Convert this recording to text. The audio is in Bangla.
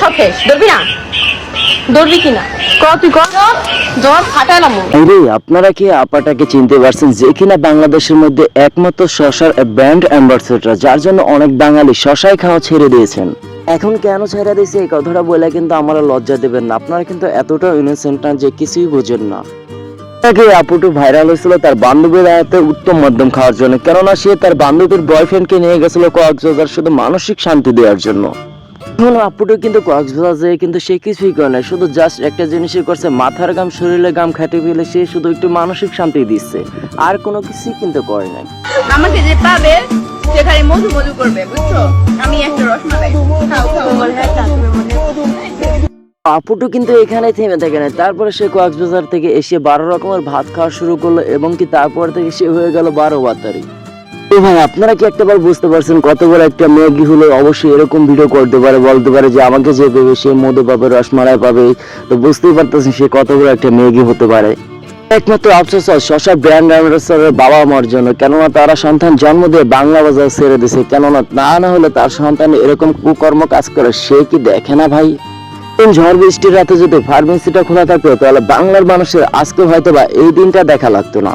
সব শেষ না? আপনারা কি কিন্তু লজ্জা দেবেন না। আপনারা কিন্তু এতটা যে কিছুই বোঝেন না। তাকে আপুটু ভাইরাল হয়েছিল তার বান্ধবীর হাতে উত্তম মাধ্যম খাওয়ার জন্য। কেননা সে তার বান্ধবীর বয়ফ্রেন্ডকে নিয়ে গেছিল কক্সবাজার শুধু মানসিক শান্তি দেওয়ার জন্য। এখন আপুটু কিন্তু কক্সবাজার যেয়ে কিন্তু সে কিছুই করে না শুধু জাস্ট একটা জিনিসই করছে মাথার গাম শরীরে গাম খাটে ফেলে সে শুধু একটু মানসিক শান্তি দিচ্ছে আর কোনো কিছুই কিন্তু করে নাই আমাকে যে পাবে সে খালি মধু মধু করবে বুঝছ আমি একটা রসমালাই খাও খাও আপুটু কিন্তু এখানে থেমে থাকে না তারপরে সে কক্সবাজার থেকে এসে বারো রকমের ভাত খাওয়া শুরু করল এবং কি তারপর থেকে সে হয়ে গেল বারো বাতারি তো ভাই, আপনারা কি একটাবার বুঝতে পারছেন কত বড় একটা মেয়েগি হলো অবশ্যই এরকম ভিডিও করতে পারে, বলতে পারে যে আমাকে যে দেবে, সে মধু পাবে, রসমালাই পাবে। তো বুঝতেই পারতেছেন সে কত বড় একটা মেয়েগি হতে পারে। একমাত্র আফসোস হয়, শশা ব্র্যান্ড অ্যাম্বাসেডারের বাবা মার জন্য, কেননা তারা সন্তান জন্ম দিয়ে বাংলা বাজার ছেড়ে দিছে কেননা তা না হলে তার সন্তান এরকম কুকর্ম কাজ করে, সে কি দেখে না ভাই? ঝড় বৃষ্টির রাতে যদি ফার্মেসিটা খোলা থাকতো, তাহলে বাংলার মানুষের আজকে হয়তো বা এই দিনটা দেখা লাগতো না।